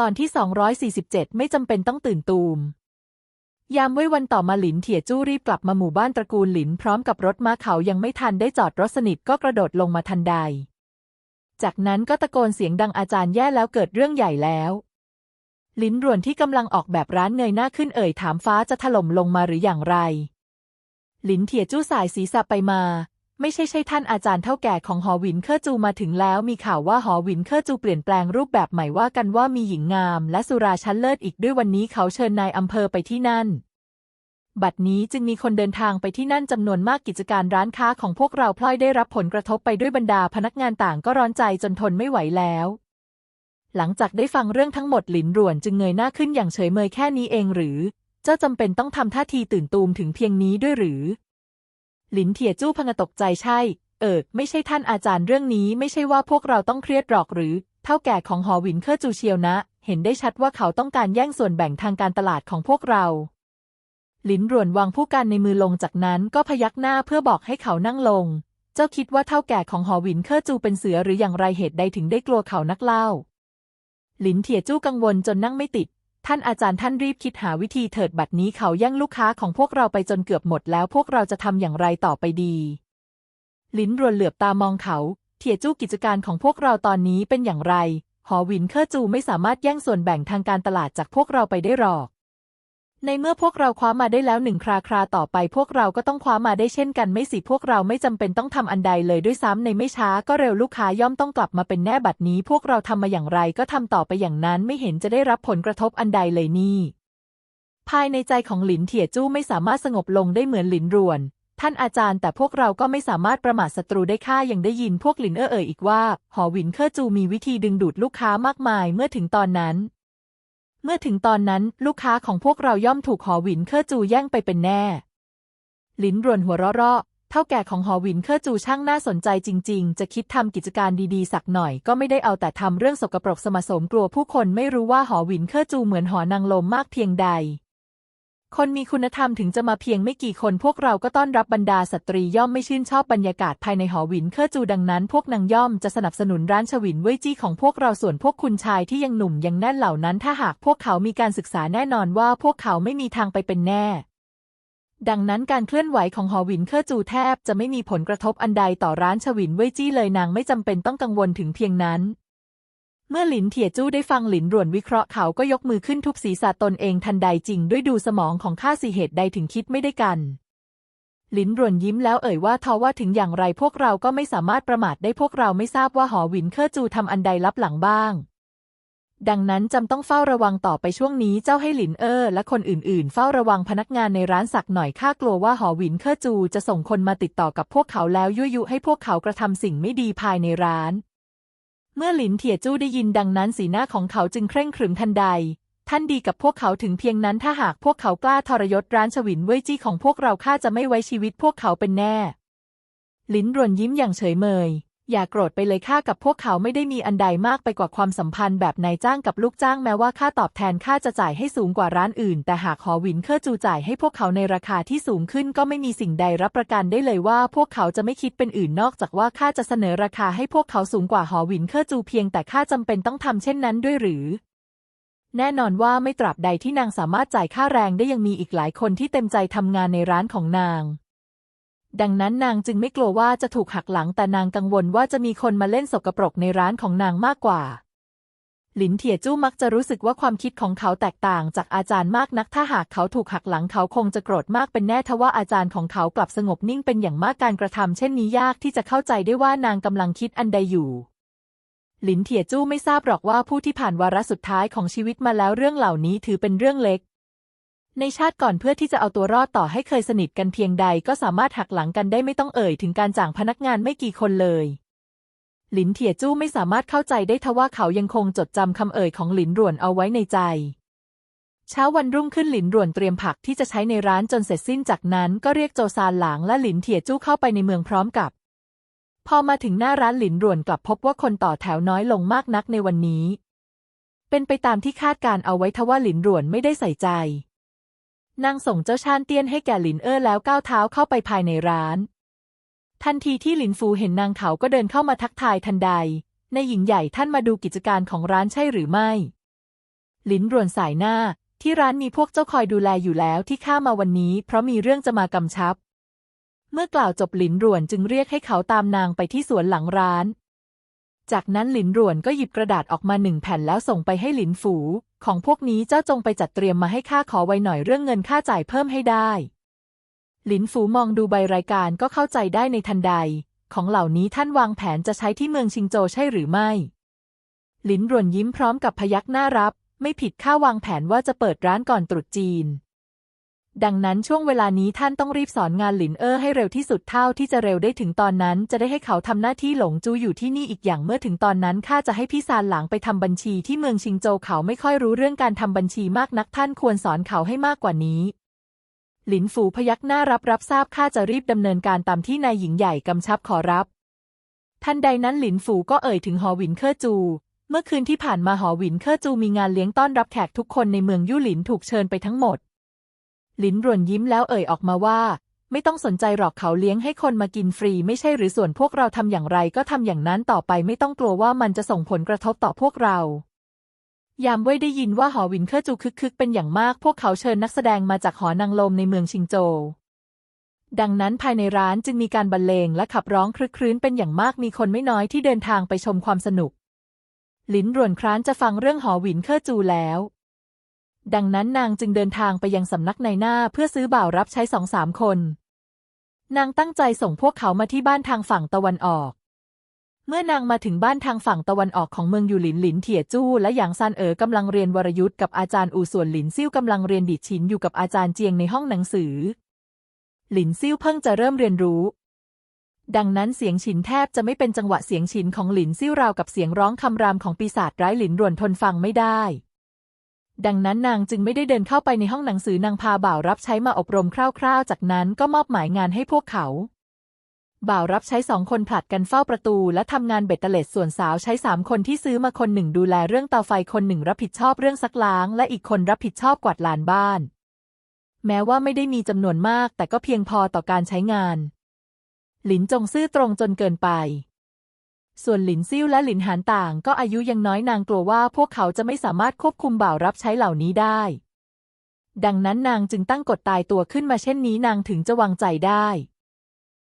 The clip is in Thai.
ตอนที่ 247 ไม่จำเป็นต้องตื่นตูม ยามไว้วันต่อมาหลินเถี่ยจู้รีบกลับมาหมู่บ้านตระกูลหลินพร้อมกับรถม้าเขายังไม่ทันได้จอดรถสนิทก็กระโดดลงมาทันใด จากนั้นก็ตะโกนเสียงดังอาจารย์แย่แล้วเกิดเรื่องใหญ่แล้วลินรวนที่กำลังออกแบบร้านเงยหน้าขึ้นเอ่ยถามฟ้าจะถล่มลงมาหรืออย่างไรหลินเถี่ยจู้สายศีรษะไปมา ไม่ใช่ใช่ท่านอาจารย์เท่าแก่ของหอหวินเคอร์จูมาถึงแล้ว มีข่าวว่าหอหวินเคอร์จูเปลี่ยนแปลงรูปแบบใหม่ว่ากันว่ามีหญิงงาม และสุราชั้นเลิศอีกด้วยวันนี้เขาเชิญนายอำเภอไปที่นั่น บัดนี้จึงมีคนเดินทางไปที่นั่นจำนวนมากกิจการร้านค้าของพวกเราพลอยได้รับผลกระทบไปด้วยบรรดาพนักงานต่างก็ร้อนใจจนทนไม่ไหวแล้วหลังจากได้ฟังเรื่องทั้งหมดหลินหรวนจึงเงยหน้าขึ้นอย่างเฉยเมยแค่นี้เองหรือ เจ้าจำเป็นต้องทำท่าทีตื่นตูมถึงเพียงนี้ด้วยหรือ หลินเถียจู้พงะตกใจใช่ เออ ไม่ใช่ท่านอาจารย์เรื่องนี้ไม่ใช่ว่าพวกเราต้องเครียดหรอกหรือ เท่าแก่ของหอวินเคอร์จูเชียวนะ เห็นได้ชัดว่าเขาต้องการแย่งส่วนแบ่งทางการตลาดของพวกเรา หลินรวนวางผู้การในมือลงจากนั้นก็พยักหน้าเพื่อบอกให้เขานั่งลง เจ้าคิดว่าเท่าแก่ของหอวินเคอร์จูเป็นเสือหรืออย่างไรเหตุใดถึงได้กลัวเขานักเล่า หลินเถียจู้กังวลจนนั่งไม่ติด ท่านอาจารย์ท่านรีบคิดหาวิธีเถิดบัดนี้เขาแย่งลูกค้าของพวกเราไปจนเกือบหมดแล้วพวกเราจะทำอย่างไรต่อไปดี ลิ้นรวนเหลือบตามองเขาเถี่ยจู้กิจการของพวกเราตอนนี้เป็นอย่างไร หอวินเคอร์จูไม่สามารถแย่งส่วนแบ่งทางการตลาดจากพวกเราไปได้หรอก ในเมื่อพวกเราคว้ามาได้แล้วหนึ่งคราคราต่อไป พวกเราก็ต้องคว้ามาได้เช่นกันไม่สิพวกเราไม่จำเป็นต้องทำอันใดเลยด้วยซ้ำในไม่ช้าก็เร็วลูกค้าย่อมต้องกลับมาเป็นแน่บัดนี้ พวกเราทำมาอย่างไรก็ทำต่อไปอย่างนั้นไม่เห็นจะได้รับผลกระทบอันใดเลยนี่ ภายในใจของหลินเถี่ยจู้ไม่สามารถสงบลงได้เหมือนหลินรวน ท่านอาจารย์แต่พวกเราก็ไม่สามารถประมาทศัตรูได้ค่ายังได้ยินพวกหลินเอ่อเอ่ยอีกว่าหอหวินเคอร์จูมีวิธีดึงดูดลูกค้ามากมายเมื่อถึงตอนนั้น เมื่อถึงตอนนั้นลูกค้าของพวกเราย่อมถูกหอหวินเคอร์จูแย่งไปเป็นแน่ หลินรวนหัวเราะๆเท่าแก่ของหอหวินเคอร์จูช่างน่าสนใจจริง ๆ จะคิดทำกิจการดีๆ สักหน่อยก็ไม่ได้เอาแต่ทำเรื่องสกปรกสมสมกลัวผู้คนไม่รู้ว่าหอหวินเคอร์จูเหมือนหอนางลมมากเพียงใด คนมีคุณธรรมถึงจะมาเพียงไม่กี่คนพวกเราก็ต้อนรับบรรดาสตรีย่อมไม่ชื่นชอบบรรยากาศภายในหอหวินเคอร์จูดังนั้น พวกนางย่อมจะสนับสนุนร้านฉวินเว่ยจี้ของพวกเราส่วนพวกคุณชายที่ยังหนุ่มยังแน่นเหล่านั้น ถ้าหากพวกเขามีการศึกษาแน่นอนว่าพวกเขาไม่มีทางไปเป็นแน่ ดังนั้นการเคลื่อนไหวของหอหวินเคอร์จูแทบจะไม่มีผลกระทบอันใดต่อร้านฉวินเว่ยจี้เลยนางไม่จำเป็นต้องกังวลถึงเพียงนั้น เมื่อหลินเถี่ยจู้ได้ฟังหลินรวนวิเคราะห์เขาก็ยกมือขึ้นทุบศีรษะตนเองทันใดจริงด้วยดูสมองของข้าสิเหตุใดถึงคิดไม่ได้กัน หลินรวนยิ้มแล้วเอ่ยว่าทว่าถึงอย่างไรพวกเราก็ไม่สามารถประมาทได้พวกเราไม่ทราบว่าหอหวินเคอร์จูทำอันใดลับหลังบ้าง ดังนั้นจำต้องเฝ้าระวังต่อไปช่วงนี้เจ้าให้หลินเออและคนอื่นๆ เฝ้าระวังพนักงานในร้านสักหน่อยข้ากลัวว่าหอหวินเคอร์จูจะส่งคนมาติดต่อกับพวกเขาแล้วยั่วยุให้พวกเขากระทำสิ่งไม่ดีภายในร้าน เมื่อหลินเถี่ยจู้ได้ยินดังนั้นสีหน้าของเขาจึงเคร่งขรึมทันใด ท่านดีกับพวกเขาถึงเพียงนั้นถ้าหากพวกเขากล้าทรยศร้านฉวินเว่ยจี้ของพวกเราข้าจะไม่ไว้ชีวิตพวกเขาเป็นแน่ลินรวนยิ้มอย่างเฉยเมย อย่าโกรธไปเลยข้ากับพวกเขาไม่ได้มีอันใดมากไปกว่าความสัมพันธ์แบบนายจ้างกับลูกจ้างแม้ว่าค่าตอบแทนค่าจะจ่ายให้สูงกว่าร้านอื่น แต่หากหอวินเคอร์จูจ่ายให้พวกเขาในราคาที่สูงขึ้นก็ไม่มีสิ่งใดรับประกันได้เลยว่า พวกเขาจะไม่คิดเป็นอื่นนอกจากว่าข้าจะเสนอราคาให้พวกเขาสูงกว่าหอวินเคอร์จูเพียงแต่ข้าจำเป็นต้องทำเช่นนั้นด้วยหรือแน่นอนว่าไม่ตราบใดที่นางสามารถจ่ายค่าแรงได้ยังมีอีกหลายคนที่เต็มใจทำงานในร้านของนาง ดังนั้นนางจึงไม่กลัวว่าจะถูกหักหลังแต่นางกังวลว่าจะมีคนมาเล่นสกปรกในร้านของนางมากกว่า หลินเถี่ยจู้มักจะรู้สึกว่าความคิดของเขาแตกต่างจากอาจารย์มากนัก ถ้าหากเขาถูกหักหลังเขาคงจะโกรธมากเป็นแน่ทว่าอาจารย์ของเขากลับสงบนิ่งเป็นอย่างมากการกระทำเช่นนี้ยากที่จะเข้าใจได้ว่านางกำลังคิดอันใดอยู่หลินเถี่ยจู้ไม่ทราบหรอกว่าผู้ที่ผ่านวาระสุดท้ายของชีวิตมาแล้วเรื่องเหล่านี้ถือเป็นเรื่องเล็ก ในชาติก่อนเพื่อที่จะเอาตัวรอดต่อให้เคยสนิทกันเพียงใดก็สามารถหักหลังกันได้ไม่ต้องเอ่ยถึงการจ่างพนักงานไม่กี่คนเลย หลินเถียจู้ไม่สามารถเข้าใจได้ทว่าเขายังคงจดจำคำเอ่ยของหลินหรวนเอาไว้ในใจ เช้าวันรุ่งขึ้นหลินหรวนเตรียมผักที่จะใช้ในร้านจนเสร็จสิ้นจากนั้นก็เรียกโจซานหลางและหลินเถียจู้เข้าไปในเมืองพร้อมกับ พอมาถึงหน้าร้านหลินหรวนกลับพบว่าคนต่อแถวน้อยลงมากนักในวันนี้ เป็นไปตามที่คาดการเอาไว้ทว่าหลินหรวนไม่ได้ใส่ใจ นางส่งเจ้าชานเตี้ยนให้แก่หลินเอ้อแล้วก้าวเท้าเข้าไปภายในร้าน ทันทีที่หลินฟูเห็นนางเขาก็เดินเข้ามาทักทายทันใดในหญิงใหญ่ท่านมาดูกิจการของร้านใช่หรือไม่ หลินรวนสายหน้า ที่ร้านมีพวกเจ้าคอยดูแลอยู่แล้วที่ข้ามาวันนี้ เพราะมีเรื่องจะมากำชับ เมื่อกล่าวจบหลินรวนจึงเรียกให้เขาตามนางไปที่สวนหลังร้าน จากนั้นหลินรวนก็หยิบกระดาษออกมาหนึ่งแผ่นแล้วส่งไปให้หลินฝู ของพวกนี้เจ้าจงไปจัดเตรียมมาให้ข้าขอไว้หน่อยเรื่องเงินค่าจ่ายเพิ่มให้ได้ หลินฝูมองดูใบรายการก็เข้าใจได้ในทันใด ของเหล่านี้ท่านวางแผนจะใช้ที่เมืองชิงโจวใช่หรือไม่ หลินรวนยิ้มพร้อมกับพยักหน้ารับ ไม่ผิดข้าวางแผนว่าจะเปิดร้านก่อนตรุษจีน ดังนั้นช่วงเวลานี้ท่านต้องรีบสอนงานหลินเอ้อให้เร็วที่สุดเท่าที่จะเร็วได้ถึงตอนนั้น จะได้ให้เขาทำหน้าที่หลงจูอยู่ที่นี่อีกอย่างเมื่อถึงตอนนั้นข้าจะให้พี่ซานหลางไปทำบัญชีที่เมืองชิงโจวเขาไม่ค่อยรู้เรื่องการทำบัญชีมากนักท่านควรสอนเขาให้มากกว่านี้ หลินฝูพยักหน้ารับรับทราบข้าจะรีบดำเนินการตามที่นายหญิงใหญ่กำชับขอรับทันใดนั้นหลินฝูก็เอ่ยถึงหอหวินเคอจูเมื่อคืนที่ผ่านมาหอหวินเคอจูมีงานเลี้ยงต้อนรับแขกทุกคนในเมืองยู่หลินถูกเชิญไปทั้งหมด ลินรวนยิ้มแล้วเอ่ยออกมาว่า ไม่ต้องสนใจหรอกเขาเลี้ยงให้คนมากินฟรีไม่ใช่หรือส่วนพวกเราทำอย่างไรก็ทำอย่างนั้นต่อไปไม่ต้องกลัวว่ามันจะส่งผลกระทบต่อพวกเรา ยามเว่ยได้ยินว่าหอวินเคอจูคึกคึกเป็นอย่างมาก พวกเขาเชิญนักแสดงมาจากหอนางลมในเมืองชิงโจวดังนั้นภายในร้านจึงมีการบรรเลงและขับร้องครึกครื้นเป็นอย่างมากมีคนไม่น้อยที่เดินทางไปชมความสนุก ลินรวนคร้านจะฟังเรื่องหอวินเคอจูแล้ว ดังนั้นนางจึงเดินทางไปยังสำนักในหน้าเพื่อซื้อบ่าวรับใช้สองสามคน นางตั้งใจส่งพวกเขามาที่บ้านทางฝั่งตะวันออก เมื่อนางมาถึงบ้านทางฝั่งตะวันออกของเมืองอยู่หลินหลินเถี่ยจู้และหยางซานเอ๋อกำลังเรียนวรยุทธ์กับอาจารย์อู่ส่วนหลินซิ่วกำลังเรียนดิดฉินอยู่กับอาจารย์เจียงในห้องหนังสือ หลินซิ่วเพิ่งจะเริ่มเรียนรู้ดังนั้นเสียงฉินแทบจะไม่เป็นจังหวะเสียงฉินของหลินซิ่วราวกับเสียงร้องคำรามของปีศาจร้ายหลินรวนทนฟังไม่ได้ ดังนั้นนางจึงไม่ได้เดินเข้าไปในห้องหนังสือนางพาบ่าวรับใช้มาอบรมคร่าวๆ จากนั้นก็มอบหมายงานให้พวกเขา บ่าวรับใช้สองคนผลัดกันเฝ้าประตูและทำงานเบ็ดเตล็ดส่วนสาวใช้สามคนที่ซื้อมาคนหนึ่งดูแลเรื่องเตาไฟคนหนึ่งรับผิดชอบเรื่องซักล้าง และอีกคนรับผิดชอบกวาดลานบ้าน แม้ว่าไม่ได้มีจำนวนมาก แต่ก็เพียงพอต่อการใช้งาน หลินจงซื่อตรงจนเกินไป ส่วนหลินซิ่วและหลินหานต่างก็อายุยังน้อยนางกลัวว่าพวกเขาจะไม่สามารถควบคุมบ่าวรับใช้เหล่านี้ได้ ดังนั้นนางจึงตั้งกฎตายตัวขึ้นมาเช่นนี้นางถึงจะวางใจได้